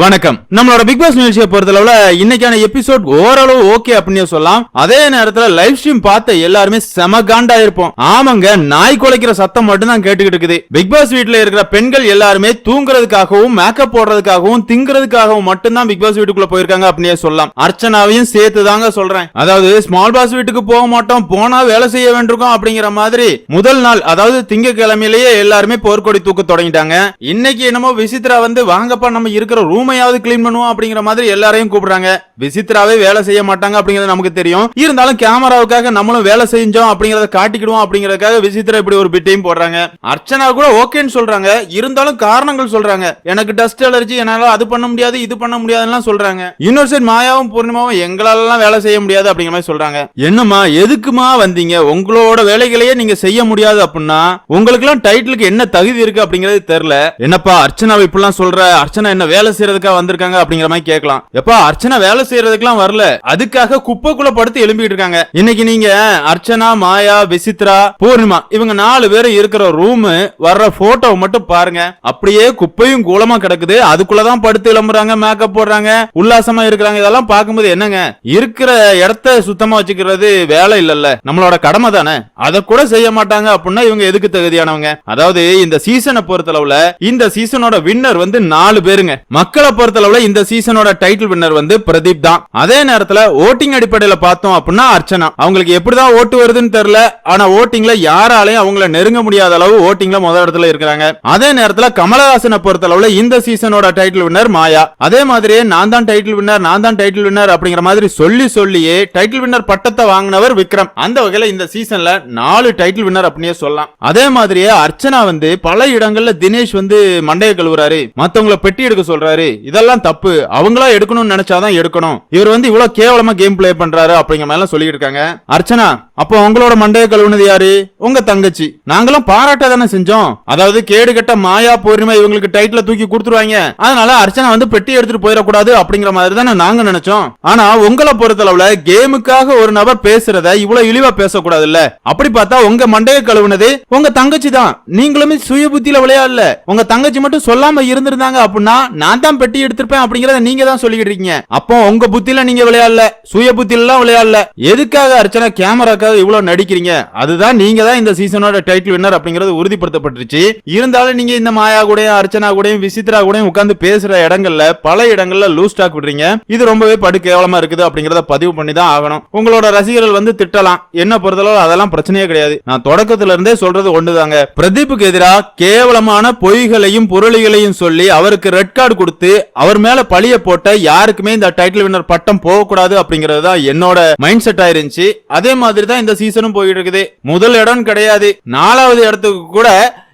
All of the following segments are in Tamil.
வணக்கம். நம்மளோட பிக் பாஸ் நிகழ்ச்சியை பொறுத்தளவுல இன்னைக்கான எபிசோட் ஓரளவு ஓகே அப்படின்னு சொல்லலாம். அதே நேரத்துல லைவ் ஸ்ட்ரீம் பார்த்த எல்லாருமே செம காண்டா இருப்போம். ஆமாங்க நாய் குலைக்கிற சத்தம் மட்டும் தான் கேட்டுக்கிட்டு இருக்குது. பிக் பாஸ் வீட்டுல இருக்கிற பெண்கள் எல்லாருமே தூங்குறதுக்காகவும் மேக்கப் போடுறதுக்காகவும் திங்கிறதுக்காகவும் மட்டும்தான் பிக் பாஸ் வீட்டுக்குள்ள போயிருக்காங்க அப்படியே சொல்லலாம். அர்ச்சனாவையும் சேர்த்து தாங்க சொல்றேன். அதாவது ஸ்மால் பாஸ் வீட்டுக்கு போக மாட்டோம் போனா வேலை செய்ய வேண்டியிருக்கோம் அப்படிங்கிற மாதிரி முதல் நாள் அதாவது திங்கக்கிழமையிலேயே எல்லாருமே போர்க்கொடி தூக்க தொடங்கிட்டாங்க. இன்னைக்கு என்னமோ விசித்ரா வந்து வாங்கப்பா நம்ம இருக்கிற ரூம் ரூமையாவது கிளீன் பண்ணுவோம் அப்படிங்கிற மாதிரி எல்லாரையும் கூப்பிடுறாங்க. விசித்ராவே வேலை செய்ய மாட்டாங்க அப்படிங்கறது நமக்கு தெரியும். இருந்தாலும் கேமராவுக்காக நம்மளும் வேலை செஞ்சோம் அப்படிங்கறத காட்டிக்கிடுவோம் அப்படிங்கறதுக்காக விசித்ரா இப்படி ஒரு பிட்டையும் போடுறாங்க. அர்ச்சனா கூட ஓகேன்னு சொல்றாங்க. இருந்தாலும் காரணங்கள் சொல்றாங்க. எனக்கு டஸ்ட் அலர்ஜி என்னால அது பண்ண முடியாது இது பண்ண முடியாதுன்னு சொல்றாங்க. இன்னொரு சைடு மாயாவும் பூர்ணிமாவும் எங்களாலலாம் வேலை செய்ய முடியாது அப்படிங்கிற மாதிரி சொல்றாங்க. என்னம்மா எதுக்குமா வந்தீங்க? உங்களோட வேலைகளையே நீங்க செய்ய முடியாது அப்படின்னா உங்களுக்கு எல்லாம் டைட்டிலுக்கு என்ன தகுதி இருக்கு அப்படிங்கறது தெரியல. என்னப்பா அர்ச்சனா இப்படிலாம் சொல்ற? அர்ச்சனா என்ன வேலை செய்யறதுக்காக வந்திருக்காங்க அப்படிங்கிற மாதிரி கேட்கலாம். எப்பா அர்ச்சனா வேலை செய்யறதுக்கெல்லாம் வரல. அதுக்காக குப்பைக்குள்ள படுத்து எழும்பிட்டு இருக்காங்க. இன்னைக்கு நீங்க அர்ச்சனா மாயா விசித்ரா பூர்ணிமா இவங்க நாலு பேர் இருக்கிற ரூம் வர்ற போட்டோ மட்டும் பாருங்க. அப்படியே குப்பையும் கூலமா கிடக்குது. அதுக்குள்ளதான் படுத்து எழும்புறாங்க மேக்கப் போடுறாங்க உல்லாசமா இருக்கிறாங்க. இதெல்லாம் பார்க்கும்போது என்னங்க? இருக்கிற இடத்த சுத்தமா வச்சுக்கிறது வேலை இல்லல்ல. நம்மளோட கடமை தானே. அதை கூட செய்ய மாட்டாங்க அப்படின்னா இவங்க எதுக்கு தகுதியானவங்க? அதாவது இந்த சீசனை பொறுத்தளவுல இந்த சீசனோட வின்னர் வந்து நாலு பேருங்க. மக்கள் பொறுத்தளவுல இந்த சீசனோட டைட்டில் வின்னர் வந்து பிரதீப் தான். அதே நேரத்துல ஓட்டிங் அடிப்படையில பார்த்தோம் அப்படின்னா அர்ச்சனா. அவங்களுக்கு எப்படிதான் ஓட்டு வருதுன்னு தெரியல. ஆனா ஓட்டிங்ல யாராலையும் அவங்கள நெருங்க முடியாத அளவு ஓட்டிங்ல முதல் இடத்துல இருக்கிறாங்க. அதே நேரத்துல கமலஹாசனை பொறுத்தளவுல இந்த சீசனோட டைட்டில் வின்னர் மாயா. அதே மாதிரியே நான் தான் டைட்டில் வின்னர் நான் தான் டைட்டில் வின்னர் அப்படிங்கிற மாதிரி சொல்லி சொல்லியே டைட்டில் வின்னர் பட்டத்தை வாங்கினவர் விக்ரம். அந்த வகையில இந்த சீசன்ல நாலு டைட்டில் வின்னர் அப்படியே சொல்லலாம். அதே மாதிரியே அர்ச்சனா வந்து பல இடங்கள்ல தினேஷ் வந்து மண்டைய கழுவுறாரு. மத்தவங்கள பெட்டி எடுக்க சொல்றாரு. இதெல்லாம் தப்பு. அவங்களா எடுக்கணும்னு நினைச்சாதான் எடுக்கணும். இவர் வந்து இவ்வளவு கேவலமா கேம் பிளே பண்றாரு அப்படிங்கிற மாதிரி எல்லாம் சொல்லிட்டு இருக்காங்க. அர்ச்சனா அப்போ உங்களோட மண்டைய கழுவுனது யாரு? உங்க தங்கச்சி. நாங்களும் பாராட்ட தானே செஞ்சோம். அதாவது கேடு கட்ட மாயா பொறுமை இவங்களுக்கு டைட்டில் தூக்கி கொடுத்துருவாங்க. அதனால அர்ச்சனா வந்து பெட்டி எடுத்துட்டு போயிடக்கூடாது அப்படிங்கிற மாதிரி தானே நாங்க நினைச்சோம். ஆனா உங்களை பொறுத்தளவுல கேமுக்காக ஒரு நபர் பேசுறத இவ்வளவு இழிவா பேசக்கூடாது இல்ல அப்படி பார்த்தா உங்க மண்டைய கழுவுனது உங்க தங்கச்சி தான். நீங்களுமே சுய புத்தியில விளையாடல. உங்க தங்கச்சி மட்டும் சொல்லாம இருந்திருந்தாங்க அப்படின்னா நான் தான் பெட்டி எடுத்திருப்பேன் அப்படிங்கறத நீங்க தான் சொல்லிக்கிட்டு இருக்கீங்க. அப்போ உங்க புத்தியில நீங்க விளையாடல சுய புத்தியில விளையாடல. எதுக்காக அர்ச்சனா கேமராக்காக இவ்வளவு நடிக்கிறீங்க? அதுதான் நீங்க தான் இந்த சீசனோட டைட்டில் வின்னர் அப்படிங்கறது உறுதிப்படுத்தப்பட்டுருச்சு. இருந்தாலும் நீங்க இந்த மாயா கூடயும் அர்ச்சனா கூடயும் விசித்ரா கூடயும் உட்கார்ந்து பேசுற இடங்கள்ல பல இடங்கள்ல லூஸ் டாக் விடுறீங்க. இது ரொம்பவே படு கேவலமா இருக்குது அப்படிங்கறத பதிவு பண்ணி தான் ஆகணும். உங்களோட ரசிகர்கள் வந்து திட்டலாம். என்ன பொறுத்தளவு அதெல்லாம் பிரச்சனையே கிடையாது. நான் தொடக்கத்துல இருந்தே சொல்றது ஒண்ணுதாங்க. பிரதீப்புக்கு எதிராக கேவலமான பொய்களையும் பொருளிகளையும் சொல்லி அவருக்கு ரெட் கார்டு கொடுத்து அவர் மேல பழிய போட்ட யாருக்குமே இந்த டைட்டில் வின்னர் பட்டம் போகக்கூடாது அப்படிங்கிறது தான் என்னோட மைண்ட் செட் ஆயிருந்துச்சு அதே மாதிரி தான் இந்த சீசனும் போயிட்டு இருக்குது. முதல் இடம் கிடையாது. நாலாவது இடத்துக்கு கூட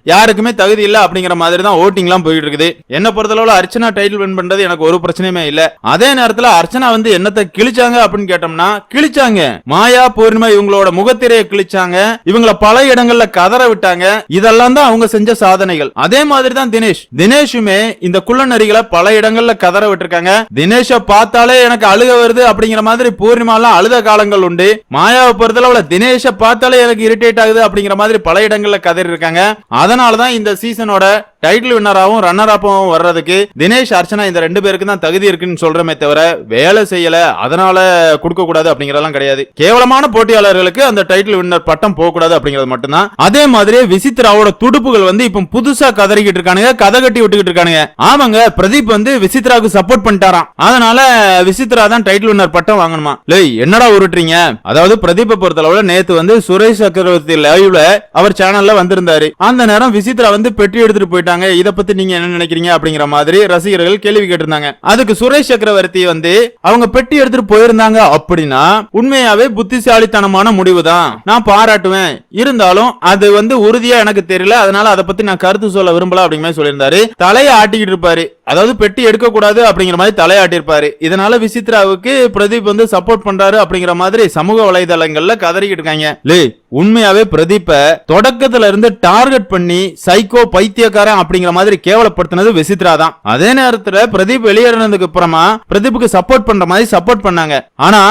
யாருக்குமே தகுதி இல்ல அப்படிங்கிற மாதிரி தான் ஓட்டிங்லாம் போயிட்டு இருக்குது என்ன பொறுத்தளவுல அர்ச்சனா டைட்டில் வின் பண்றது எனக்கு ஒரு பிரச்சனையுமே இல்ல. அதே நேரத்துல அர்ச்சனா வந்து என்னத்தை கிழிச்சாங்க அப்படின்னு கேட்டோம்னா கிழிச்சாங்க. மாயா பூர்ணிமா இவங்களோட முகத்திரையை கிழிச்சாங்க. இவங்கள பல இடங்கள்ல கதற விட்டாங்க. இதெல்லாம் தான் அவங்க செஞ்ச சாதனைகள். அதே மாதிரி தான் தினேஷ். தினேஷுமே இந்த குள்ளநரிகளை பல இடங்கள்ல கதற விட்டுருக்காங்க. தினேஷ பார்த்தாலே எனக்கு அழுக வருது அப்படிங்கிற மாதிரி பூர்ணிமா எல்லாம் அழுத காலங்கள் உண்டு. மாயாவை பொறுத்தளவுல தினேஷ பார்த்தாலே எனக்கு இரிட்டேட் ஆகுது அப்படிங்கிற மாதிரி பல இடங்கள்ல கதறி இருக்காங்க அதனால தான் இந்த சீசனோட டைட்டில் வின்னராகவும் ரன்னர் அப்பாவும் வர்றதுக்கு தினேஷ் அர்ச்சனா இந்த ரெண்டு பேருக்கு தான் தகுதி இருக்குன்னு சொல்றமே தவிர வேலை செய்யல. அதனால கொடுக்க கூடாது அப்படிங்கறதெல்லாம் கிடையாது. கேவலமான போட்டியாளர்களுக்கு அந்த டைட்டில் வின்னர் பட்டம் போக கூடாது அப்படிங்கிறது மட்டும்தான். அதே மாதிரி விசித்ராவோட துடுப்புகள் வந்து இப்ப புதுசா கதறிக்கிட்டு இருக்கானுங்க கதை கட்டி விட்டுக்கிட்டு இருக்கானுங்க. ஆமாங்க பிரதீப் வந்து விசித்ராவுக்கு சப்போர்ட் பண்ணிட்டாராம். அதனால விசித்ரா தான் டைட்டில் வின்னர் பட்டம் வாங்கணுமா? லே என்னடா உருட்டுறீங்க? அதாவது பிரதீப்பை பொறுத்தளவுல நேத்து வந்து சுரேஷ் சக்கரவர்த்தி லைவ்ல அவர் சேனல்ல வந்திருந்தாரு. அந்த நேரம் விசித்ரா வந்து பெட்டி எடுத்துட்டு போயிட்டு கேட்டாங்க இத பத்தி நீங்க என்ன நினைக்கிறீங்க அப்படிங்கிற மாதிரி ரசிகர்கள் கேள்வி கேட்டிருந்தாங்க. அதுக்கு சுரேஷ் சக்கரவர்த்தி வந்து அவங்க பெட்டி எடுத்துட்டு போயிருந்தாங்க அப்படின்னா உண்மையாவே புத்திசாலித்தனமான முடிவு தான் நான் பாராட்டுவேன். இருந்தாலும் அது வந்து உறுதியா எனக்கு தெரியல. அதனால அதை பத்தி நான் கருத்து சொல்ல விரும்பல அப்படிங்கிற மாதிரி சொல்லியிருந்தாரு. தலையை ஆட்டிக்கிட்டு இருப்பாரு. அதாவது பெட்டி எடுக்கக்கூடாது அப்படிங்கிற மாதிரி தலையாட்டிருப்பாரு இதனால விசித்ராவுக்கு பிரதீப் வந்து சப்போர்ட் பண்றாரு அப்படிங்கிற மாதிரி சமூக வலைதளங்கள்ல கதறிக்கிட்டு இருக்காங்க. லே உண்மையாவே பிரதீப்ப தொடக்கத்துல இருந்து டார்கெட் பண்ணி சைக்கோ பைத்தியக்காரன் அப்படிங்கிற மாதிரி கேவலப்படுத்தினது விசித்ரா தான். அதே நேரத்துல பிரதீப் வெளியேறினதுக்கு அப்புறமா பிரதீப்புக்கு சப்போர்ட் பண்ற மாதிரி சப்போர்ட் பண்ணாங்க. ஆனா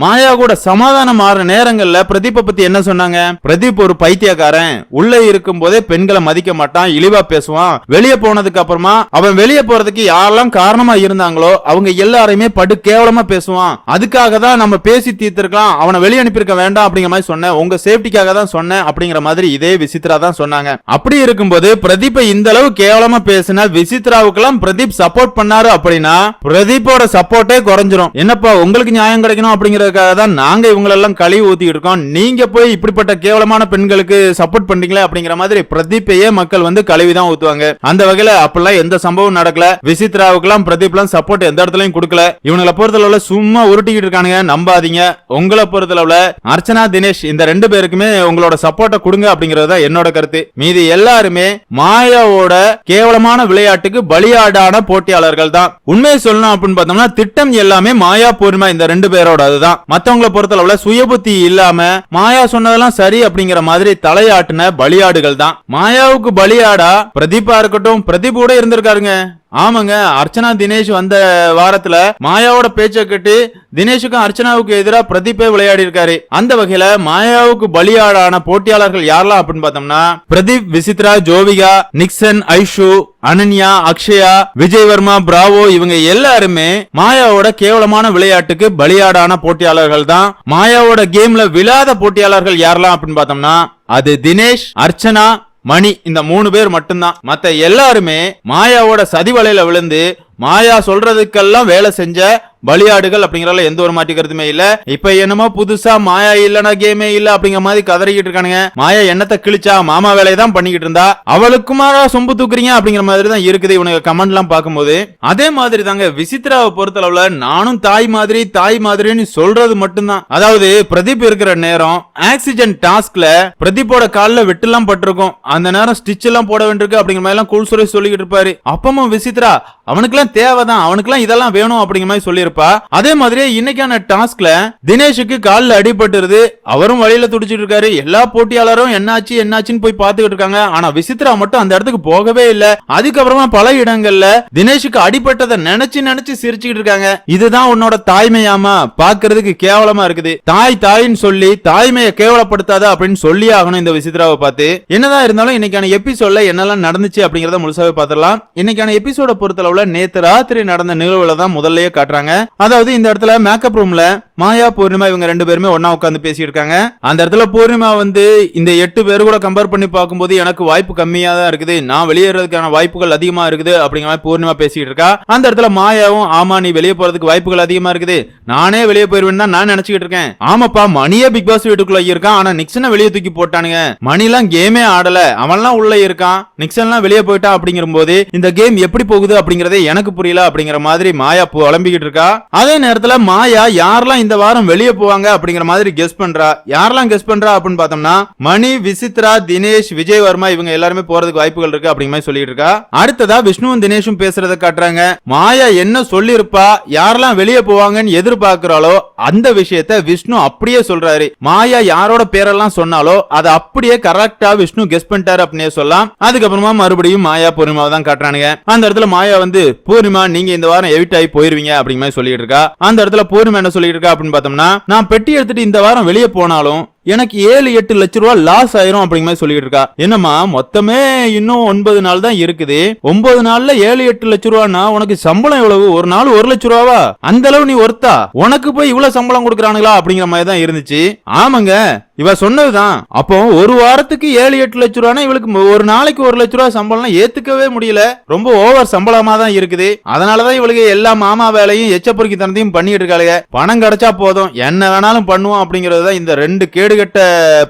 மாயா கூட சமாதானம் ஆற நேரங்கள்ல பிரதீப்பை பத்தி என்ன சொன்னாங்க? பிரதீப் ஒரு பைத்தியக்காரன். உள்ள இருக்கும் போதே பெண்களை மதிக்க மாட்டான் இழிவா பேசுவான். வெளியே போனதுக்கு அப்புறமா அவன் வெளியே போறதுக்கு யாரெல்லாம் காரணமா இருந்தாங்களோ அவங்க எல்லாரையுமே படு கேவலமா பேசுவான். அதுக்காக தான் நம்ம பேசி தீர்த்திருக்கலாம் அவனை வெளியே அனுப்பியிருக்க வேண்டாம் அப்படிங்கிற மாதிரி சொன்னேன். உங்க சேஃப்டிக்காக தான் சொன்னேன் அப்படிங்கிற மாதிரி இதே விசித்ரா தான் சொன்னாங்க. அப்படி இருக்கும்போது பிரதீப்பை இந்த அளவு கேவலமா பேசின விசித்ராவுக்கெல்லாம் பிரதீப் சப்போர்ட் பண்ணாரு அப்படின்னா பிரதீப்போட சப்போர்ட்டே குறைஞ்சிரும். என்னப்பா உங்களுக்கு நியாயம் கிடைக்கணும் அப்படிங்கிறதுக்காக தான் நாங்க இவங்களெல்லாம் கழுவி ஊத்திக்கிட்டு இருக்கோம். நீங்க போய் இப்படிப்பட்ட கேவலமான பெண்களுக்கு சப்போர்ட் பண்றீங்களே அப்படிங்கிற மாதிரி பிரதீப்பையே மக்கள் வந்து கழுவி தான் ஊத்துவாங்க. அந்த வகையில அப்பெல்லாம் எந்த சம்பவம் நடக்கல. விசித்ராவுக்கெல்லாம் பிரதீப்லாம் சப்போர்ட் எந்த இடத்துலயும் கொடுக்கல. இவங்களை பொறுத்தளவுல சும்மா உருட்டிக்கிட்டு இருக்கானுங்க. நம்பாதீங்க. உங்களை பொறுத்தளவுல அர்ச்சனா தினேஷ் இந்த ரெண்டு பேருக்குமே உங்களோட சப்போர்ட்டை கொடுங்க அப்படிங்கறது தான் என்னோட கருத்து. மீதி எல்லாருமே மாயாவோட கேவலமான விளையாட்டுக்கு பலியாடான போட்டியாளர்கள் தான். உண்மையை சொல்லணும் அப்படின்னு பார்த்தோம்னா திட்டம் எல்லாமே மாயா பூர்ணிமா இந்த ரெண்டு பேரோட அதுதான். மத்தவங்கள பொறுத்தளவுல சுயபுத்தி இல்லாம மாயா சொன்னதெல்லாம் சரி அப்படிங்கிற மாதிரி தலையாட்டின பலியாடுகள் தான். மாயாவுக்கு பலியாடா பிரதீபா இருக்கட்டும் பிரதீப் கூட இருந்திருக்காருங்க. ஆமாங்க அர்ச்சனா தினேஷ் வந்த வாரத்துல மாயாவோட பேச்ச கேட்டு தினேஷுக்கும் அர்ச்சனாவுக்கு எதிராக பிரதீப்பே விளையாடி இருக்காரு. அந்த வகையில மாயாவுக்கு பலியாடான போட்டியாளர்கள் யாரெல்லாம் அப்படின்னு பார்த்தோம்னா பிரதீப் விசித்ரா ஜோவிகா நிக்சன் ஐஷு அனன்யா அக்ஷயா விஜய் வர்மா பிராவோ இவங்க எல்லாருமே மாயாவோட கேவலமான விளையாட்டுக்கு பலியாடான போட்டியாளர்கள் தான். மாயாவோட கேம்ல விழாத போட்டியாளர்கள் யாரெல்லாம் அப்படின்னு பார்த்தோம்னா அது தினேஷ் அர்ச்சனா மணி இந்த மூணு பேர் மட்டும்தான். மத்த எல்லாருமே மாயாவோட சதிவலையில விழுந்து மாயா சொல்றதுக்கெல்லாம் வேலை செஞ்ச பலியாடுகள் அப்படிங்கறதுல எந்த ஒரு மாற்றி கருத்துமே இல்ல. இப்ப என்னமோ புதுசா மாயா இல்லனா கேமே இல்ல அப்படிங்கிற மாதிரி கதறிக்கிட்டு இருக்கானுங்க. மாயா என்னத்தை கிழிச்சா மாமா வேலையை தான் பண்ணிக்கிட்டு இருந்தா. அவளுக்குமா சொம்பு தூக்குறீங்க அப்படிங்கிற மாதிரி தான் இருக்குது இவனுக்கு கமெண்ட் எல்லாம் பார்க்கும்போது. அதே மாதிரி தாங்க விசித்ராவை பொறுத்தளவுல நானும் தாய் மாதிரி தாய் மாதிரின்னு சொல்றது மட்டும்தான். அதாவது பிரதீப் இருக்கிற நேரம் ஆக்சிஜன் டாஸ்க்ல பிரதீப்போட கால்ல வெட்டுலாம் பட்டிருக்கும். அந்த நேரம் ஸ்டிச் எல்லாம் போட வேண்டியிருக்கு அப்படிங்கிற மாதிரி எல்லாம் கூல் சுரேஷ் சொல்லிக்கிட்டு இருப்பாரு. அப்பமும் விசித்ரா தேவை தேவைதான். அவனுக்குலாம் இதெல்லாம் வேணும் அப்படிங்கிற மாதிரி சொல்லியிருப்பா. அதே மாதிரி இன்னைக்கான டாஸ்க்ல தினேஷுக்கு காலில் அடிபட்டுருது. அவரும் வழியில துடிச்சிட்டு இருக்காரு. எல்லா போட்டியாளரும் என்னாச்சு என்னாச்சுன்னு போய் பார்த்துக்கிட்டு இருக்காங்க. ஆனா விசித்ரா மட்டும் அந்த இடத்துக்கு போகவே இல்ல. அதுக்கப்புறமா பல இடங்கள்ல தினேஷுக்கு அடிபட்டதை நினைச்சு நினைச்சு சிரிச்சுக்கிட்டு இருக்காங்க. இதுதான் உன்னோட தாய்மையாமா? பாக்குறதுக்கு கேவலமா இருக்குது. தாய் தாயின்னு சொல்லி தாய்மையை கேவலப்படுத்தாத அப்படின்னு சொல்லி ஆகணும் இந்த விசித்ராவை பார்த்து. என்னதான் இருந்தாலும் இன்னைக்கான எபிசோட்ல என்னெல்லாம் நடந்துச்சு அப்படிங்கறத முழுசாவே பாத்திரலாம் இன்னைக்கான எபிசோட பொறுத்தளவுல நேத்து ராத்திரி நடந்த நிகழ்வுல தான் முதல்லயே காட்டுறாங்க. அதாவது இந்த இடத்துல மேக்கப் ரூம்ல மாயா பூர்ணிமா இவங்க ரெண்டு பேருமே ஒன்னா உட்காந்து பேசிட்டு இருக்காங்க அந்த இடத்துல பூர்ணிமா வந்து இந்த எட்டு பேர் கூட கம்பேர் பண்ணி பார்க்கும்போது எனக்கு வாய்ப்பு கம்மியா தான் இருக்குது. நான் வெளியேறதுக்கான வாய்ப்புகள் அதிகமா இருக்குது அப்படிங்கிற மாதிரி பூர்ணிமா பேசிட்டு இருக்கா. அந்த இடத்துல மாயாவும் ஆமா நீ வெளியே போறதுக்கு வாய்ப்புகள் அதிகமா இருக்குது. நானே வெளியே போயிருவேன் தான் நான் நினைச்சுக்கிட்டு இருக்கேன். ஆமாப்பா மணியே பிக் பாஸ் வீட்டுக்குள்ள இருக்கான். ஆனா நிக்சனை வெளியே தூக்கி போட்டானுங்க. மணிலாம் கேமே ஆடல. அவன்லாம் உள்ள இருக்கான். நிக்சன்லாம் வெளியே போயிட்டான் அப்படிங்கிற போது இந்த கேம் எப்படி போகுது அப்படிங்கறதே எனக்கு புரியல அப்படிங்கிற மாதிரி மாயா புலம்பிக்கிட்டு இருக்கா? அதே நேரத்துல மாயா யாரெல்லாம் இந்த வாரம் வெளியே போவாங்க அப்படிங்கிற மாதிரி கெஸ் பண்றா? யாரெல்லாம் கெஸ் பண்றா அப்படின்னு பார்த்தோம்னா மணி விசித்ரா தினேஷ் விஜய் வர்மா இவங்க எல்லாருமே போறதுக்கு வாய்ப்புகள் இருக்கு அப்படிங்கிற மாதிரி சொல்லிட்டு இருக்கா? அடுத்ததா விஷ்ணுவும் தினேஷும் பேசுறத காட்டுறாங்க. மாயா என்ன சொல்லியிருப்பா? யாரெல்லாம் வெளியே போவாங்கன்னு எதிர்பார்க்கிறாளோ அந்த விஷயத்த விஷ்ணு அப்படியே சொல்றாரு. மாயா யாரோட பேரெல்லாம் சொன்னாலோ அதை அப்படியே கரெக்டா விஷ்ணு கெஸ் பண்ணிட்டாரு அப்படின்னே சொல்லலாம். அதுக்கப்புறமா மறுபடியும் மாயா பொறுமாவை தான் காட்டுறானுங்க. அந்த இடத்துல மாயா வந்து பூர்ணிமா நீங்க இந்த வாரம் எவிட் ஆகி போயிருவீங்க அப்படிங்கிற மாதிரி சொல்லிட்டு இருக்கா? அந்த இடத்துல பூர்ணிமா என்ன சொல்லிட்டு இருக்கா அப்படின்னு பார்த்தோம்னா நான் பெட்டி எடுத்துட்டு இந்த வாரம் வெளியே போனாலும் எனக்கு ஏழு எட்டு லட்ச ரூபா லாஸ் ஆயிரும் அப்படிங்கிற மாதிரி சொல்லிட்டு இருக்கா. என்னம்மா மொத்தமே இன்னும் ஒன்பது நாள் தான் இருக்குது. ஒன்பது நாள்ல ஏழு எட்டு லட்ச ரூபான்னா உனக்கு சம்பளம் எவ்வளவு? ஒரு நாள் ஒரு லட்ச ரூபாவா? அந்த அளவு நீ ஒருத்தா உனக்கு போய் இவ்வளவு சம்பளம் கொடுக்குறானுங்களா அப்படிங்கிற மாதிரி தான் இருந்துச்சு. ஆமாங்க இவ சொன்னதுதான். அப்போ ஒரு வாரத்துக்கு ஏழு எட்டு லட்ச ரூபானா இவளுக்கு ஒரு நாளைக்கு ஒரு லட்ச ரூபா சம்பளம்லாம் ஏத்துக்கவே முடியல. ரொம்ப ஓவர் சம்பளமா தான் இருக்குது. அதனாலதான் இவளுக்கு எல்லா மாமா வேலையும் எச்சப்பொறுக்கி தனத்தையும் பண்ணிட்டு இருக்காளுங்க. பணம் கிடைச்சா போதும். என்ன வேணாலும் பண்ணுவோம் அப்படிங்கறது தான் இந்த ரெண்டு கேடுகட்ட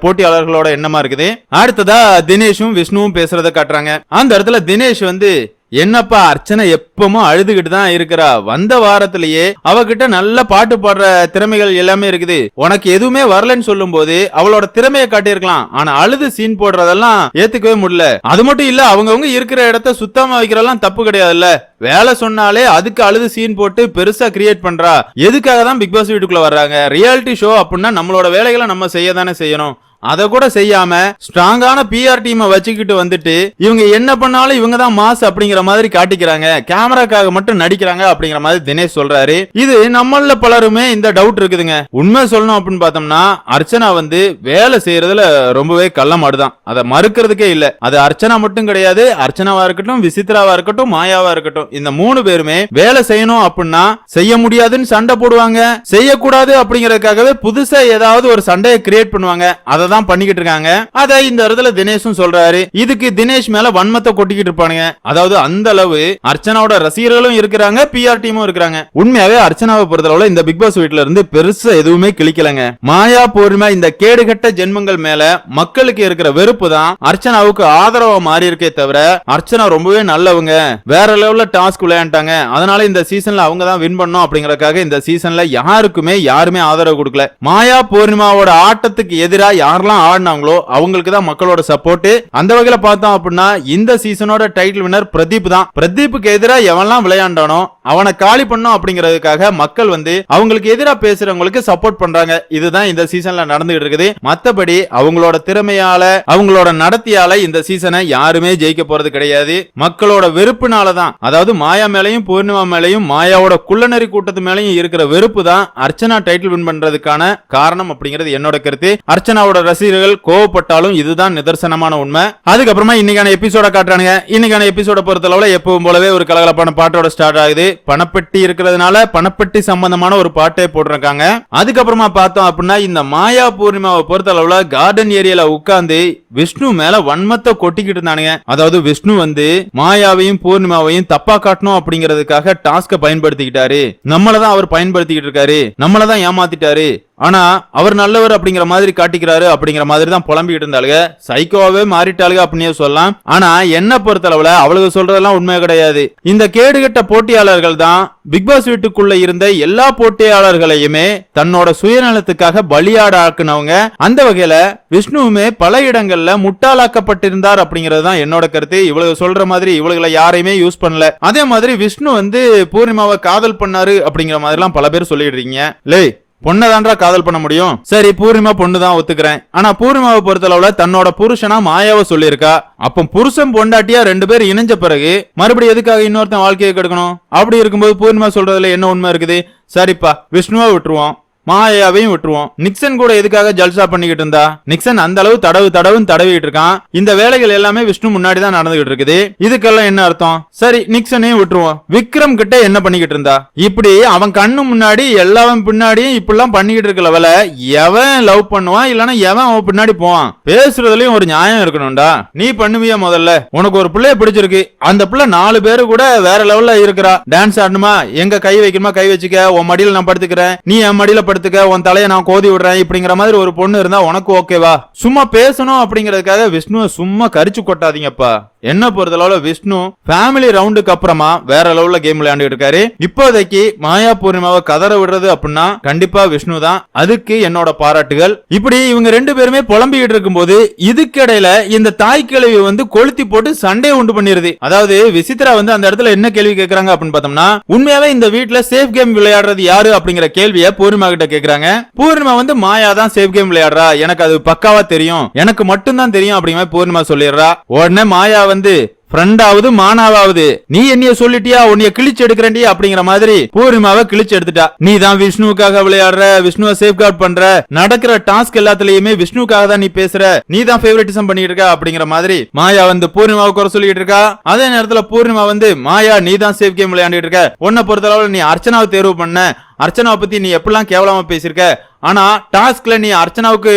போட்டியாளர்களோட எண்ணமா இருக்குது. அடுத்ததா தினேஷும் விஷ்ணுவும் பேசுறத காட்டுறாங்க. அந்த இடத்துல தினேஷ் வந்து என்னப்பா அர்ச்சனை எப்பவும் அழுதுகிட்டு தான் இருக்கிறா? வந்த வாரத்திலேயே அவகிட்ட நல்ல பாட்டு பாடுற திறமைகள் எல்லாமே இருக்குது. உனக்கு எதுவுமே வரலன்னு சொல்லும் போது அவளோட திறமையை காட்டியிருக்கலாம். ஆனா அழுது சீன் போடுறதெல்லாம் ஏத்துக்கவே முடியல. அது மட்டும் இல்ல அவங்கவுங்க இருக்கிற இடத்த சுத்தமா வைக்கிறதெல்லாம் தப்பு கிடையாதுல்ல. வேலை சொன்னாலே அதுக்கு அழுது சீன் போட்டு பெருசா கிரியேட் பண்றா. எதுக்காக தான் பிக் பாஸ் வீட்டுக்குள்ள வர்றாங்க? ரியாலிட்டி ஷோ அப்படின்னா நம்மளோட வேலைகளை நம்ம செய்ய தானே செய்யணும். அதை கூட செய்யாம ஸ்ட்ராங்கான பிஆர் டீமை வச்சுக்கிட்டு வந்துட்டு இவங்க என்ன பண்ணாலும் இவங்க தான் மாஸ் அப்படிங்கிற மாதிரி காட்டிக்கிறாங்க. கேமராக்காக மட்டும் நடிக்கிறாங்க அப்படிங்கிற மாதிரி தினேஷ் சொல்றாரு. இது நம்மள பலருமே இந்த டவுட் இருக்குதுங்க. உண்மை சொல்லணும் அப்படின்னு பார்த்தோம்னா அர்ச்சனா வந்து வேலை செய்யறதுல ரொம்பவே கள்ளமாடுதான் அதை மறுக்கிறதுக்கே இல்ல. அது அர்ச்சனா மட்டும் கிடையாது. அர்ச்சனாவா இருக்கட்டும் விசித்ராவா இருக்கட்டும் மாயாவா இருக்கட்டும் இந்த மூணு பேருமே வேலை செய்யணும் அப்படின்னா செய்ய முடியாதுன்னு சண்டை போடுவாங்க. செய்யக்கூடாது அப்படிங்கறதுக்காகவே புதுசா ஏதாவது ஒரு சண்டையை கிரியேட் பண்ணுவாங்க. அதை தான் பண்ணிக்கிட்டு இருக்காங்க. அதை இந்த இடத்துல தினேஷும் சொல்றாரு. இதுக்கு தினேஷ் மேல வன்மத்தை கொட்டிக்கிட்டு இருப்பானுங்க. அதாவது அந்த அளவு அர்ச்சனாவோட ரசிகர்களும் இருக்கிறாங்க பிஆர் டீமும் இருக்கிறாங்க. உண்மையாவே அர்ச்சனாவை பொறுத்தளவுல இந்த பிக் பாஸ் வீட்ல இருந்து பெருசா எதுவுமே கிளிக்கலங்க மாயா பூர்ணிமா இந்த கேடுகட்ட ஜென்மங்கள் மேல மக்களுக்கு இருக்கிற வெறுப்பு தான் அர்ச்சனாவுக்கு ஆதரவா மாறி இருக்கே தவிர அர்ச்சனா ரொம்பவே நல்லவங்க. வேற லெவல்ல டாஸ்க் விளையாண்டாங்க. அதனால இந்த சீசன்ல அவங்க தான் வின் பண்ணோம் அப்படிங்கறதுக்காக இந்த சீசன்ல யாருக்குமே யாருமே ஆதரவு கொடுக்கல. மாயா பூர்ணிமாவோட ஆட்டத்துக்கு எதிராக யாரும் யாரெல்லாம் ஆடினாங்களோ அவங்களுக்கு தான் மக்களோட சப்போர்ட் அந்த வகையில பார்த்தோம் அப்படின்னா இந்த சீசனோட டைட்டில் வினர் பிரதீப் தான். பிரதீப்புக்கு எதிராக எவன்லாம் விளையாண்டானோ அவனை காலி பண்ணும் அப்படிங்கறதுக்காக மக்கள் வந்து அவங்களுக்கு எதிராக பேசுறவங்களுக்கு சப்போர்ட் பண்றாங்க. இதுதான் இந்த சீசன்ல நடந்துகிட்டு இருக்குது. மத்தபடி அவங்களோட திறமையால அவங்களோட நடத்தியால இந்த சீசனை யாருமே ஜெயிக்க போறது கிடையாது. மக்களோட வெறுப்புனால தான். அதாவது மாயா மேலையும் பூர்ணிமா மேலையும் மாயாவோட குள்ளநரி கூட்டத்து மேலையும் இருக்கிற வெறுப்பு தான் அர்ச்சனா டைட்டில் வின் பண்றதுக்கான காரணம் அப்படிங்கிறது என்னோட கருத்து. அர்ச்சனாவோட ரசிகர்கள் கோவப்பட்டாலும் இதுதான் நிதர்சனமான உண்மை. அதுக்கப்புறமா இன்னைக்கான எபிசோட காட்டுறானுங்க. இன்னைக்கான எபிசோட பொறுத்தளவுல எப்பவும் போலவே ஒரு கலகலப்பான பாட்டோட ஸ்டார்ட் ஆகுது. பணப்பெட்டி இருக்கிறதுனால பணப்பெட்டி சம்பந்தமான ஒரு பாட்டே போட்டிருக்காங்க. அதுக்கப்புறமா பார்த்தோம் அப்படின்னா இந்த மாயா பூர்ணிமாவை பொறுத்தளவுல கார்டன் ஏரியால உட்கார்ந்து விஷ்ணு மேல வன்மத்தை கொட்டிக்கிட்டு இருந்தானுங்க. அதாவது விஷ்ணு வந்து மாயாவையும் பூர்ணிமாவையும் தப்பா காட்டணும் அப்படிங்கிறதுக்காக டாஸ்க பயன்படுத்திக்கிட்டாரு. நம்மளதான் அவர் பயன்படுத்திக்கிட்டு இருக்காரு. நம்மளதான் ஏமாத்திட்டாரு. ஆனா அவர் நல்லவர் அப்படிங்கிற மாதிரி காட்டிக்கிறாரு அப்படிங்கிற மாதிரி தான் புலம்பிக்கிட்டு இருந்தாளுங்க சைக்கோவாவே மாறிட்டாளுங்க அப்படின்னு சொல்லலாம். ஆனா என்ன பொறுத்தளவுல அவளுக்கு சொல்றதெல்லாம் உண்மை கிடையாது. இந்த கேடுகட்ட போட்டியாளர்கள் தான் பிக் பாஸ் வீட்டுக்குள்ள இருந்த எல்லா போட்டியாளர்களையுமே தன்னோட சுயநலத்துக்காக பலியாட ஆக்குனவங்க. அந்த வகையில விஷ்ணுவுமே பல இடங்கள்ல முட்டாளாக்கப்பட்டிருந்தார் அப்படிங்கிறது தான் என்னோட கருத்து. இவளுக்கு சொல்ற மாதிரி இவளுகளை யாரையுமே யூஸ் பண்ணல. அதே மாதிரி விஷ்ணு வந்து பூர்ணிமாவை காதல் பண்ணாரு அப்படிங்கிற மாதிரி எல்லாம் பல பேர் சொல்லிடுறீங்க லே பொண்ணதான்றா காதல் பண்ண முடியும்? சரி பூர்ணிமா பொண்ணு தான் ஒத்துக்கிறேன். ஆனா பூர்ணிமாவை பொறுத்தளவுல தன்னோட புருஷனா மாயாவை சொல்லியிருக்கா. அப்ப புருஷன் பொண்டாட்டியா ரெண்டு பேரும் இணைஞ்ச பிறகு மறுபடியும் எதுக்காக இன்னொருத்தன் வாழ்க்கையை கெடுக்கணும்? அப்படி இருக்கும்போது பூர்ணிமா சொல்றதுல என்ன உண்மை இருக்குது? சரிப்பா விஷ்ணுவா விட்டுருவோம். மாயாவையும் விட்டுருவோம். நிக்சன் கூட எதுக்காக ஜல்சா பண்ணிக்கிட்டு இருந்தா? நிக்சன் அந்த அளவு தடவு தடவும் தடவிட்டு இருக்கான். இந்த வேலைகள் எல்லாமே விஷ்ணு முன்னாடி தான் நடந்துகிட்டு இருக்குது. இதுக்கெல்லாம் என்ன அர்த்தம்? சரி நிக்சனையும் விட்டுருவோம். விக்ரம் கிட்ட என்ன பண்ணிக்கிட்டு இருந்தா? இப்படி அவன் கண்ணு முன்னாடி எல்லாவன் பின்னாடியும் இப்படிலாம் பண்ணிக்கிட்டு இருக்க லெவல எவன் லவ் பண்ணுவான்? இல்லனா எவன் அவன் பின்னாடி போவான்? பேசுறதுலயும் ஒரு நியாயம் இருக்கணும்டா. நீ பண்ணுவியா முதல்ல? உனக்கு ஒரு பிள்ளைய பிடிச்சிருக்கு. அந்த பிள்ளை நாலு பேரு கூட வேற லெவல்ல இருக்கிறா. டான்ஸ் ஆடணுமா? எங்க கை வைக்கணுமா? கை வச்சுக்க. உன் மடியில நான் படுத்துக்கிறேன். நீ என் மடியில படுத்துக்க உன் தலையை நான் கோதி விடுறேன் இப்படிங்கிற மாதிரி ஒரு பொண்ணு இருந்தா உனக்கு ஓகேவா சும்மா பேசணும் அப்படிங்கறதுக்காக விஷ்ணுவை சும்மா கரிச்சு கொட்டாதீங்கப்பா. என்ன பொறுத்தளவுல விஷ்ணு ஃபேமிலி ரவுண்டுக்கு அப்புறமா வேற லெவல்ல கேம் விளையாண்டுட்டு இருக்காரு. இப்போதைக்கு மாயா பூர்ணிமாவை கதற விடுறது அப்படின்னா கண்டிப்பா விஷ்ணு தான். அதுக்கு என்னோட பாராட்டுகள். இப்படி இவங்க ரெண்டு பேருமே புலம்பிக்கிட்டு இருக்கும்போது இதுக்கிடையில இந்த தாய் கிழவி வந்து கொளுத்தி போட்டு சண்டையை உண்டு பண்ணிருது. அதாவது விசித்ரா வந்து அந்த இடத்துல என்ன கேள்வி கேட்கறாங்க அப்படின்னு பார்த்தோம்னா உண்மையாவே இந்த வீட்டுல சேஃப் கேம் விளையாடுறது யாரு அப்படிங்கிற கேள்வியை பூர்ணிமா கிட்ட கிட்ட கேக்குறாங்க. பூர்ணிமா வந்து மாயா தான் சேஃப் கேம் விளையாடுறா. எனக்கு அது பக்காவா தெரியும். எனக்கு மட்டும்தான் தெரியும் அப்படிங்கிற மாதிரி பூர்ணிமா சொல்லிடுறா. உடனே மாயா வந்து ஃப்ரெண்டாவது மானாவாவது நீ என்னைய சொல்லிட்டியா? உன்னைய கிழிச்சு எடுக்கிறண்டி அப்படிங்கிற மாதிரி பூர்ணிமாவை கிழிச்சு எடுத்துட்டா. நீ தான் விஷ்ணுவுக்காக விளையாடுற விஷ்ணுவை சேஃப்கார்ட் பண்ற நடக்கிற டாஸ்க் எல்லாத்துலயுமே விஷ்ணுக்காக தான் நீ பேசுற. நீ தான் ஃபேவரட்டிசம் பண்ணிட்டு இருக்க அப்படிங்கிற மாதிரி மாயா வந்து பூர்ணிமாவை குறை சொல்லிட்டு இருக்கா. அதே நேரத்துல பூர்ணிமா வந்து மாயா நீ தான் சேஃப் கேம் விளையாண்டுட்டு இருக்க. உன்னை பொறுத்தளவுல நீ அர்ச்சனாவை தேர்வு பண்ண. அர்ச்சனாவை பற்றி நீ எப்படிலாம் கேவலமாக பேசியிருக்க? ஆனால் டாஸ்கில் நீ அர்ச்சனாவுக்கு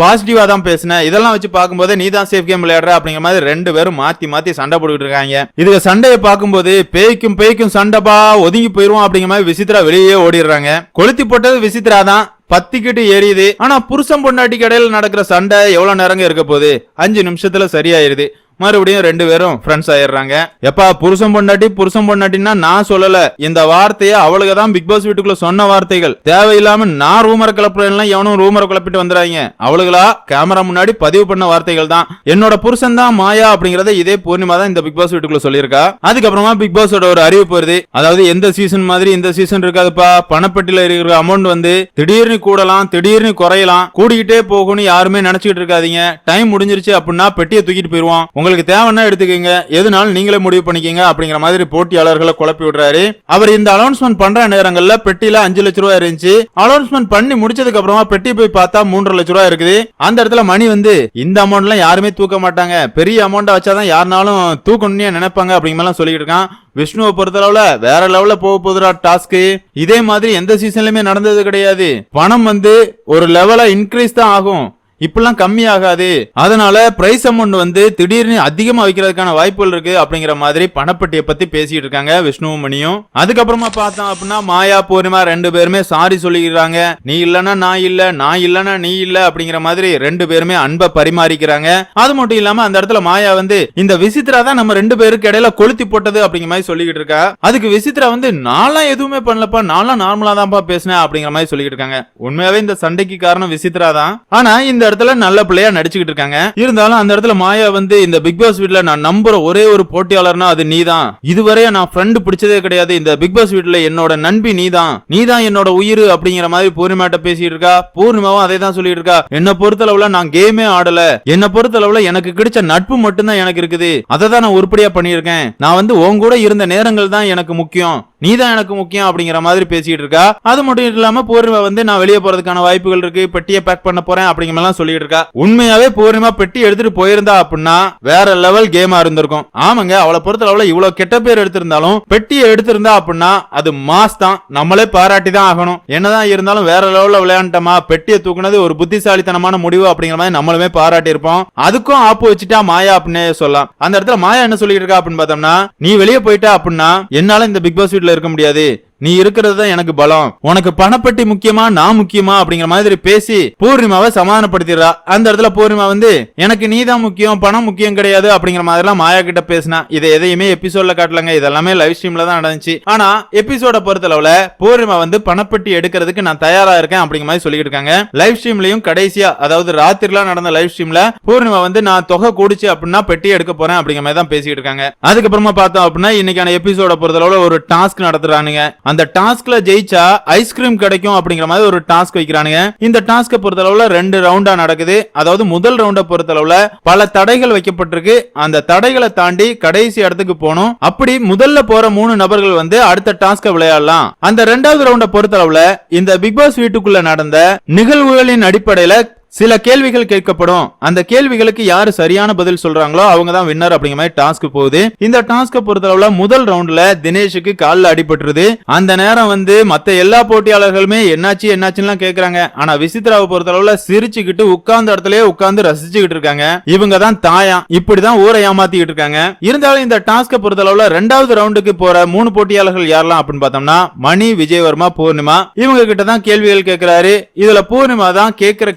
பாசிட்டிவாக தான் பேசின. இதெல்லாம் வச்சு பார்க்கும்போது நீ தான் சேஃப் கேம் விளையாடுற அப்படிங்கிற மாதிரி ரெண்டு பேரும் மாற்றி மாற்றி சண்டை போட்டுக்கிட்டு இருக்காங்க. இதுக்கு சண்டையை பார்க்கும்போது பேய்க்கும் பேய்க்கும் சண்டைப்பா ஒதுங்கி போயிடுவோம் அப்படிங்கிற மாதிரி விசித்ரா வெளியே ஓடிடுறாங்க. கொளுத்தி போட்டது விசித்ரா தான். பத்திக்கிட்டு எரியுது. ஆனா புருஷன் பொண்டாட்டி கடையில் நடக்கிற சண்டை எவ்வளவு நேரங்க இருக்க போகுது? அஞ்சு நிமிஷத்துல சரியாயிருது. மறுபடியும் ரெண்டு பேரும் ஃப்ரெண்ட்ஸ் ஆயிடுறாங்க. எப்பா புருஷன் பொண்டாட்டி புருஷன் பொண்டாட்டின்னா நான் சொல்லல. இந்த வார்த்தையை அவளுக்கு தான் பிக் பாஸ் வீட்டுக்குள்ள சொன்ன வார்த்தைகள். தேவையில்லாம நான் ரூமரை கிளப்புறேன் எவனும் ரூமரை கிளப்பிட்டு வந்துறாங்க. அவளுகளா? கேமரா முன்னாடி பதிவு பண்ண வார்த்தைகள் தான். என்னோட புருஷன் தான் மாயா அப்படிங்கறத இதே பூர்ணிமா தான் இந்த பிக் பாஸ் வீட்டுக்குள்ள சொல்லியிருக்கா. அதுக்கப்புறமா பிக் பாஸோட ஒரு அறிவிப்பு வருது அதாவது எந்த சீசன் மாதிரி இந்த சீசன் இருக்காதுப்பா. பணப்பட்டியில இருக்கிற அமௌண்ட் வந்து திடீர்னு கூடலாம் திடீர்னு குறையலாம். கூடிக்கிட்டே போகும்னு யாருமே நினைச்சுக்கிட்டு இருக்காதீங்க. டைம் முடிஞ்சிருச்சு அப்படின்னா பெட்டியை தூக்கிட்டு போயிருவான். உங்களுக்கு தேவைன்னா எடுத்துக்கோங்க. எதுனாலும் நீங்களே முடிவு பண்ணிக்கங்க அப்படிங்கிற மாதிரி போட்டியாளர்களை குழப்பி விடுறாரு. அவர் இந்த அனௌன்ஸ்மெண்ட் பண்ற நேரங்கள்ல பெட்டியில அஞ்சு லட்ச ரூபாய் இருந்துச்சு. அனௌன்ஸ்மெண்ட் பண்ணி முடிச்சதுக்கு அப்புறமா பெட்டி போய் பார்த்தா மூன்றரை லட்ச ரூபாய் இருக்குது. அந்த இடத்துல மணி வந்து இந்த அமௌண்ட் எல்லாம் யாருமே தூக்க மாட்டாங்க. பெரிய அமௌண்ட்டை வச்சாதான் யாருனாலும் தூக்கணும்னு நினைப்பாங்க அப்படிங்கிற மாதிரிலாம் சொல்லிட்டு இருக்கான். விஷ்ணுவை பொறுத்தளவுல வேற லெவல்ல போக போகுதுடா டாஸ்க் இதே மாதிரி எந்த சீசன்லயுமே நடந்தது கிடையாது. பணம் வந்து ஒரு லெவலா இன்க்ரீஸ் தான் ஆகும். இப்பெல்லாம் கம்மி ஆகாது அதனால பிரைஸ் அமௌண்ட் வந்து திடீர்னு அதிகமா வைக்கிறதுக்கான வாய்ப்புகள் இருக்கு அப்படிங்கிற மாதிரி பணப்பட்டியை பத்தி பேசிட்டு இருக்காங்க விஷ்ணுவும் மணியும் அதுக்கப்புறமா பார்த்தோம் அப்படின்னா மாயா பூர்ணிமா ரெண்டு பேருமே சாரி சொல்லிக்கிறாங்க. நீ இல்லனா நான் இல்ல நான் இல்லனா நீ இல்ல அப்படிங்கிற மாதிரி ரெண்டு பேருமே அன்பை பரிமாறிக்கிறாங்க. அது மட்டும் இல்லாம அந்த இடத்துல மாயா வந்து இந்த விசித்ரா தான் நம்ம ரெண்டு பேருக்கு இடையில கொளுத்தி போட்டது அப்படிங்கிற மாதிரி சொல்லிக்கிட்டு இருக்கா. அதுக்கு விசித்ரா வந்து நான்லாம் எதுவுமே பண்ணலப்பா நான்லாம் நார்மலா தான்ப்பா பேசினேன் அப்படிங்கிற மாதிரி சொல்லிக்கிட்டு இருக்காங்க. உண்மையாவே இந்த சண்டைக்கு காரணம் விசித்ரா தான். ஆனா இந்த இடத்துல நல்ல பிள்ளையா நடிச்சுக்கிட்டு இருக்காங்க. இருந்தாலும் அந்த இடத்துல மாயா வந்து இந்த பிக் பாஸ் வீட்ல நான் நம்புற ஒரே ஒரு போட்டியாளர்னா அது நீதான். இதுவரைய நான் ஃப்ரெண்டு பிடிச்சதே கிடையாது. இந்த பிக் பாஸ் வீட்ல என்னோட நண்பி நீதான். நீதான் என்னோட உயிர் அப்படிங்கிற மாதிரி பூர்ணிமாட்ட பேசிட்டு இருக்கா. பூர்ணிமாவும் அதே தான் சொல்லிட்டு இருக்கா. என்ன பொறுத்தளவுல நான் கேமே ஆடல. என்ன பொறுத்தளவுல எனக்கு கிடைச்ச நட்பு மட்டும்தான் எனக்கு இருக்குது. அதை தான் நான் உருப்படியா பண்ணியிருக்கேன். நான் வந்து உன் கூட இருந்த நேரங்கள் தான் எனக்கு முக்கியம். நீ தான் எனக்கு முக்கியம் அப்படிங்கிற மாதிரி பேசிட்டு இருக்கா? அது மட்டும் இல்லாம பூர்ணிமா வந்து நான் வெளியே போறதுக்கான வாய்ப்புகள் இருக்கு பெட்டியை பேக் பண்ண போறேன் அப்படிங்கிற மாதிரிலாம் சொல்லிட்டு இருக்கா. உண்மையாவே பூர்ணிமா பெட்டி எடுத்துட்டு போயிருந்தா அப்படின்னா வேற லெவல் கேமா இருந்திருக்கும். ஆமாங்க அவளை பொறுத்தளவுல இவ்வளவு கெட்ட பேர் எடுத்திருந்தாலும் பெட்டியை எடுத்திருந்தா அப்படின்னா அது மாஸ் தான். நம்மளே பாராட்டி தான் ஆகணும். என்னதான் இருந்தாலும் வேற லெவல்ல விளையாண்டமா பெட்டியை தூக்குனது ஒரு புத்திசாலித்தனமான முடிவு அப்படிங்கிற மாதிரி நம்மளுமே பாராட்டி இருப்போம் அதுக்கும் ஆப்பு வச்சுட்டா மாயா அப்படின்னே சொல்லலாம். அந்த இடத்துல மாயா என்ன சொல்லிட்டு இருக்கா அப்படின்னு பார்த்தோம்னா நீ வெளியே போயிட்டா அப்படின்னா என்னால இந்த பிக் பாஸ் வீட்ல இருக்க முடியாது. நீ இருக்கிறது தான் எனக்கு பலம். உனக்கு பணப்பட்டி முக்கியமா நான் முக்கியமா அப்படிங்கிற மாதிரி பேசி பூர்ணிமாவை சமாதானப்படுத்திடுறா. அந்த இடத்துல பூர்ணிமா வந்து எனக்கு நீ தான் முக்கியம் பணம் முக்கியம் கிடையாது அப்படிங்கிற மாதிரிலாம் மாயா கிட்ட பேசினா. இதை எதையுமே எபிசோட்ல காட்டலங்க. இதெல்லாமே லைவ் ஸ்ட்ரீம்ல தான் நடந்துச்சு. ஆனா எபிசோட பொறுத்தளவுல பூர்ணிமா வந்து பணப்பட்டி எடுக்கிறதுக்கு நான் தயாரா இருக்கேன் அப்படிங்கிற மாதிரி சொல்லிட்டு இருக்காங்க. லைவ் ஸ்ட்ரீம்லயும் கடைசியா அதாவது ராத்திரிலாம் நடந்த லைவ் ஸ்ட்ரீம்ல பூர்ணிமா வந்து நான் தொகை கூடிச்சு அப்படின்னா பெட்டி எடுக்க போறேன் அப்படிங்கிற மாதிரி தான் பேசிட்டு இருக்காங்க. அதுக்கப்புறமா பார்த்தோம் அப்படின்னா இன்னைக்கான எபிசோட பொறுத்தளவுல ஒரு டாஸ்க் நடத்துறானுங்க. அந்த டாஸ்க்ல ஜெயிச்சா ஐஸ்கிரீம் கிடைக்கும் அப்படிங்கிற மாதிரி ஒரு டாஸ்க் வைக்கிறானுங்க. இந்த டாஸ்க பொறுத்தளவுல ரெண்டு ரவுண்டா நடக்குது. அதாவது முதல் ரவுண்டை பொறுத்தளவுல பல தடைகள் வைக்கப்பட்டிருக்கு. அந்த தடைகளை தாண்டி கடைசி இடத்துக்கு போகணும். அப்படி முதல்ல போற மூணு நபர்கள் வந்து அடுத்த டாஸ்க விளையாடலாம். அந்த ரெண்டாவது ரவுண்ட பொறுத்தளவுல இந்த பிக் பாஸ் வீட்டுக்குள்ள நடந்த நிகழ்வுகளின் அடிப்படையில சில கேள்விகள் கேட்கப்படும். அந்த கேள்விகளுக்கு யாரு சரியான பதில் சொல்றாங்களோ அவங்க தான் வின்னர் அப்படிங்கிற மாதிரி டாஸ்க் போகுது. இந்த டாஸ்க பொறுத்தளவுல முதல் ரவுண்ட்ல தினேஷுக்கு காலில் அடிபட்டுருது. அந்த நேரம் வந்து மத்த எல்லா போட்டியாளர்களுமே என்னாச்சு என்னாச்சுன்னு கேக்குறாங்க. ஆனா விசித்ராவை பொறுத்தளவுல சிரிச்சுக்கிட்டு உட்கார்ந்த இடத்துலயே உட்கார்ந்து ரசிச்சுக்கிட்டு இருக்காங்க. இவங்க தான் தாயாம் இப்படிதான் ஊரை ஏமாத்திக்கிட்டு இருக்காங்க. இருந்தாலும் இந்த டாஸ்க பொறுத்தளவுல ரெண்டாவது ரவுண்டுக்கு போற மூணு போட்டியாளர்கள் யாரெல்லாம் அப்படின்னு பார்த்தோம்னா மணி விஜயவர்மா பூர்ணிமா. இவங்க கிட்ட தான் கேள்விகள் கேட்கிறாரு இதுல பூர்ணிமா தான் கேட்கிற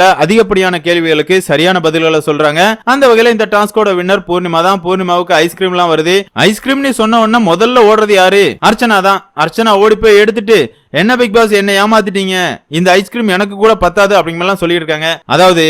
வகையில அதிகப்படியான கேள்விகளுக்கு சரியான பதில்களை சொல்றாங்க. அந்த வகையில இந்த டாஸ்கோட வின்னர் பூர்ணிமா தான். பூர்ணிமாவுக்கு ஐஸ்கிரீம் எல்லாம் வருது. ஐஸ்கிரீம் சொன்ன உடனே முதல்ல ஓடுறது யாரு? அர்ச்சனா தான். அர்ச்சனா ஓடி போய் எடுத்துட்டு என்ன பிக் பாஸ் என்ன ஏமாத்திட்டீங்க? இந்த ஐஸ்கிரீம் எனக்கு கூட பத்தாது அப்படிங்கலாம் மாதிரிலாம் சொல்லிட்டு இருக்காங்க அதாவது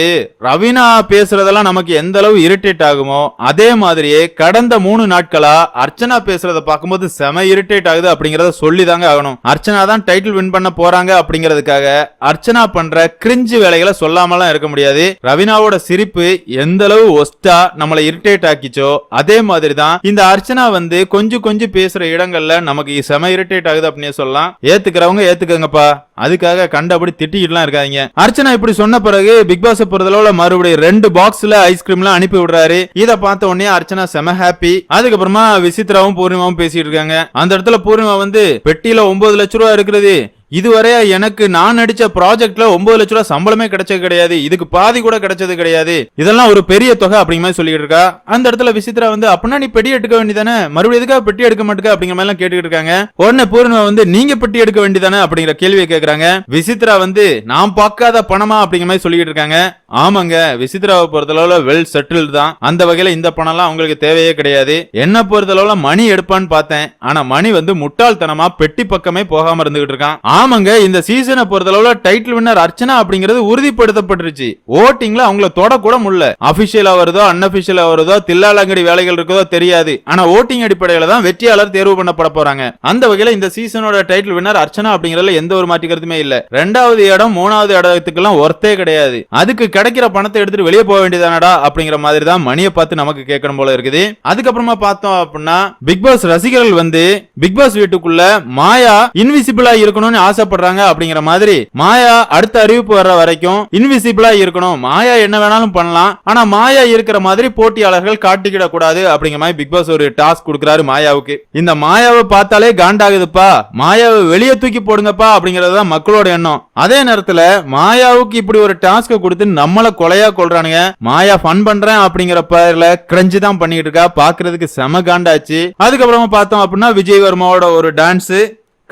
ரவீனா பேசுறதெல்லாம் நமக்கு எந்த அளவு இரிட்டேட் ஆகுமோ அதே மாதிரியே கடந்த மூணு நாட்களா அர்ச்சனா பேசுறத பார்க்கும்போது செம இரிட்டேட் ஆகுது அப்படிங்கறத சொல்லி தாங்க ஆகணும். அர்ச்சனா தான் டைட்டில் வின் பண்ண போறாங்க அப்படிங்கிறதுக்காக அர்ச்சனா பண்ற கிரிஞ்சு வேலைகளை சொல்லாமலாம் இருக்க முடியாது. ரவீனாவோட சிரிப்பு எந்த அளவு ஒஸ்டா நம்மளை இரிட்டேட் ஆக்கிச்சோ அதே மாதிரி தான் இந்த அர்ச்சனா வந்து கொஞ்சம் கொஞ்சம் பேசுற இடங்கள்ல நமக்கு செம இரிட்டேட் ஆகுது அப்படின்னு சொல்லலாம். ஏத்துக்கிற ஏத்துக்கிறவங்க ஏத்துக்கங்கப்பா. அதுக்காக கண்டபடி திட்டிக்கிட்டுலாம் இருக்காங்க அர்ச்சனா இப்படி சொன்ன பிறகு பிக் பாஸ் பொறுத்தளவுல மறுபடியும் ரெண்டு பாக்ஸ்ல ஐஸ்கிரீம்லாம் அனுப்பி விடுறாரு. இத பார்த்த உடனே அர்ச்சனா செம ஹாப்பி அதுக்கப்புறமா விசித்ராவும் பூர்ணிமாவும் பேசிட்டு இருக்காங்க. அந்த இடத்துல பூர்ணிமா வந்து பெட்டியில ஒன்பது லட்ச ரூபா இருக்கிறது. இதுவரை எனக்கு நான் நடிச்ச ப்ராஜெக்ட்ல ஒன்பது லட்ச ரூபா சம்பளமே கிடைச்சது கிடையாது. இதுக்கு பாதி கூட கிடைச்சது கிடையாது. இதெல்லாம் ஒரு பெரிய தொகை அப்படிங்கிற மாதிரி சொல்லிட்டு இருக்கா. அந்த இடத்துல விசித்ரா வந்து அப்படின்னா நீ பெட்டி எடுக்க வேண்டியதானே? மறுபடியும் எதுக்காக பெட்டி எடுக்க மாட்டேங்க அப்படிங்கிற மாதிரி எல்லாம் கேட்டுக்கிட்டு இருக்காங்க. உடனே பூர்ணிமா வந்து நீங்க பெட்டி எடுக்க வேண்டியதானே? அப்படிங்கிற கேள்வியை கேட்கறாங்க விசித்ரா வந்து நான் பார்க்காத பணமா? அப்படிங்கிற மாதிரி சொல்லிட்டு இருக்காங்க. ஆமாங்க விசித்ராவை பொறுத்தளவுல வெல் செட்டில்டு தான். அந்த வகையில இந்த பணம்லாம் அவங்களுக்கு தேவையே கிடையாது. என்ன பொறுத்தளவுல மணி எடுப்பான்னு பார்த்தேன். ஆனா மணி வந்து முட்டாள்தனமா பெட்டி பக்கமே போகாம இருந்துகிட்டு இருக்கான். ஆமாங்க இந்த சீசனை பொறுத்தளவுல டைட்டில் வின்னர் அர்ச்சனா அப்படிங்கிறது உறுதிப்படுத்தப்பட்டுருச்சு. ஓட்டிங்ல அவங்கள தொடக்கூட கூட முடியல அபிஷியலா வருதோ அன்அபிஷியலா வருதோ தில்லாலங்கடி வேலைகள் இருக்குதோ தெரியாது. ஆனா ஓட்டிங் அடிப்படையில தான் வெற்றியாளர் தேர்வு பண்ணப்பட போறாங்க. அந்த வகையில இந்த சீசனோட டைட்டில் வின்னர் அர்ச்சனா அப்படிங்கறதுல எந்த ஒரு மாற்றிக்கிறதுமே இல்ல. ரெண்டாவது இடம் மூணாவது இடத்துக்கெல்லாம் ஒர்த்தே கிடையாது. அதுக்கு கிடைக்கிற பணத்தை எடுத்துட்டு வெளியே போக வேண்டியதானடா அப்படிங்கிற மாதிரி தான் மணியை பார்த்து நமக்கு கேட்கணும் போல இருக்குது. அதுக்கப்புறமா பார்த்தோம் அப்படின்னா பிக் பாஸ் ரசிகர்கள் வந்து பிக் பாஸ் வீட்டுக்குள்ள மாயா இன்விசிபிளா இருக்கணும்னு ஆசைப்படுறாங்க அப்படிங்கிற மாதிரி மாயா அடுத்த அறிவிப்பு வர்ற வரைக்கும் இன்விசிபிளா இருக்கணும். மாயா என்ன வேணாலும் பண்ணலாம். ஆனா மாயா இருக்கிற மாதிரி போட்டியாளர்கள் காட்டிக்கிட கூடாது அப்படிங்கிற மாதிரி பிக் பாஸ் ஒரு டாஸ்க் கொடுக்குறாரு மாயாவுக்கு. இந்த மாயாவை பார்த்தாலே காண்டாகுதுப்பா. மாயாவை வெளியே தூக்கி போடுங்கப்பா அப்படிங்கறது தான் மக்களோட எண்ணம். அதே நேரத்துல மாயாவுக்கு இப்படி ஒரு டாஸ்க் கொடுத்து நம்மள கொலையா கொள்றானுங்க மாயா ஃபன் பண்றேன் அப்படிங்கிற பேர்ல கிரஞ்சு தான் பண்ணிட்டு இருக்கா. பாக்குறதுக்கு செம காண்டாச்சு. அதுக்கப்புறமா பார்த்தோம் அப்படின்னா விஜய் வர்மாவோட ஒரு டான்ஸ்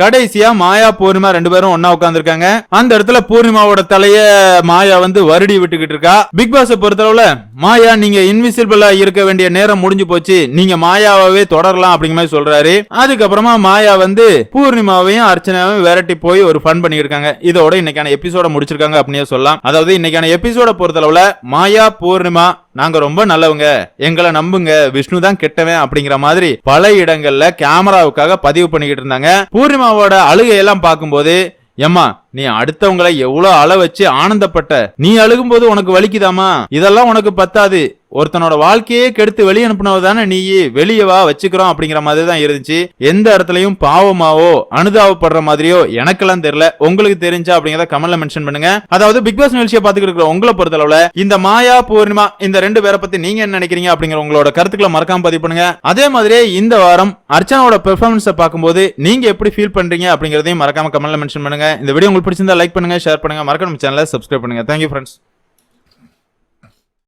கடைசியா மாயா பூர்ணிமா ரெண்டு பேரும் ஒன்னா உட்காந்துருக்காங்க அந்த இடத்துல பூர்ணிமாவோட தலைய மாயா வந்து வருடி விட்டுக்கிட்டு இருக்கா. பிக் பாஸ் பொறுத்தளவுல மாயா நீங்க இன்விசிபிளா இருக்க வேண்டிய நேரம் முடிஞ்சு போச்சு. நீங்க மாயாவே தொடரலாம் அப்படிங்கிற மாதிரி சொல்றாரு. அதுக்கப்புறமா மாயா வந்து பூர்ணிமாவையும் அர்ச்சனாவையும் விரட்டி போய் ஒரு ஃபன் பண்ணியிருக்காங்க இதோட இன்னைக்கான எபிசோட முடிச்சிருக்காங்க அப்படின்னே சொல்லலாம். அதாவது இன்னைக்கான எபிசோட பொறுத்தளவுல மாயா பூர்ணிமா நாங்க ரொம்ப நல்லவங்க. எங்களை நம்புங்க. விஷ்ணு தான் கெட்டவன் அப்படிங்கிற மாதிரி பல இடங்கள்ல கேமராவுக்காக பதிவு பண்ணிக்கிட்டு இருந்தாங்க. பூர்ணிமாவோட அழுகையெல்லாம் பார்க்கும்போது ஏம்மா நீ அடுத்தவங்களை எவ்வளவு அள வச்சு ஆனந்தப்பட்ட நீ அழுகும்போது உனக்கு வலிக்குதாமா இதெல்லாம் உனக்கு பத்தாது. ஒருத்தனோட வாழ்க்கையே கெடுத்து வெளியே அனுப்புனவ தானே நீ வெளியே வா வச்சுக்கிறோம் அப்படிங்கிற மாதிரி தான் இருந்துச்சு. எந்த இடத்துலயும் பாவமாவோ அனுதாபப்படுற மாதிரியோ எனக்கெல்லாம் தெரியல. உங்களுக்கு தெரிஞ்சா அப்படிங்கறத கமெண்ட்ல மென்ஷன் பண்ணுங்க. அதாவது பிக் பாஸ் நிகழ்ச்சியை பாத்துக்கிட்டு இருக்கிற உங்களை பொறுத்தளவுல இந்த மாயா பூர்ணிமா இந்த ரெண்டு பேரை பத்தி நீங்க என்ன நினைக்கிறீங்க அப்படிங்கிற உங்களோட கருத்துக்களை மறக்காம பதிவு பண்ணுங்க. அதே மாதிரி இந்த வாரம் அர்ச்சனாவோட பெர்ஃபார்மன்ஸை பார்க்கும்போது நீங்க எப்படி ஃபீல் பண்றீங்க அப்படிங்கறதையும் மறக்காம கமெண்ட்ல மென்ஷன் பண்ணுங்க. இந்த வீடியோ உங்களுக்கு பிடிச்சிருந்தா லைக் பண்ணுங்க ஷேர் பண்ணுங்க. மறக்காம சேனலை சப்ஸ்கிரைப் பண்ணுங்க. Thank you friends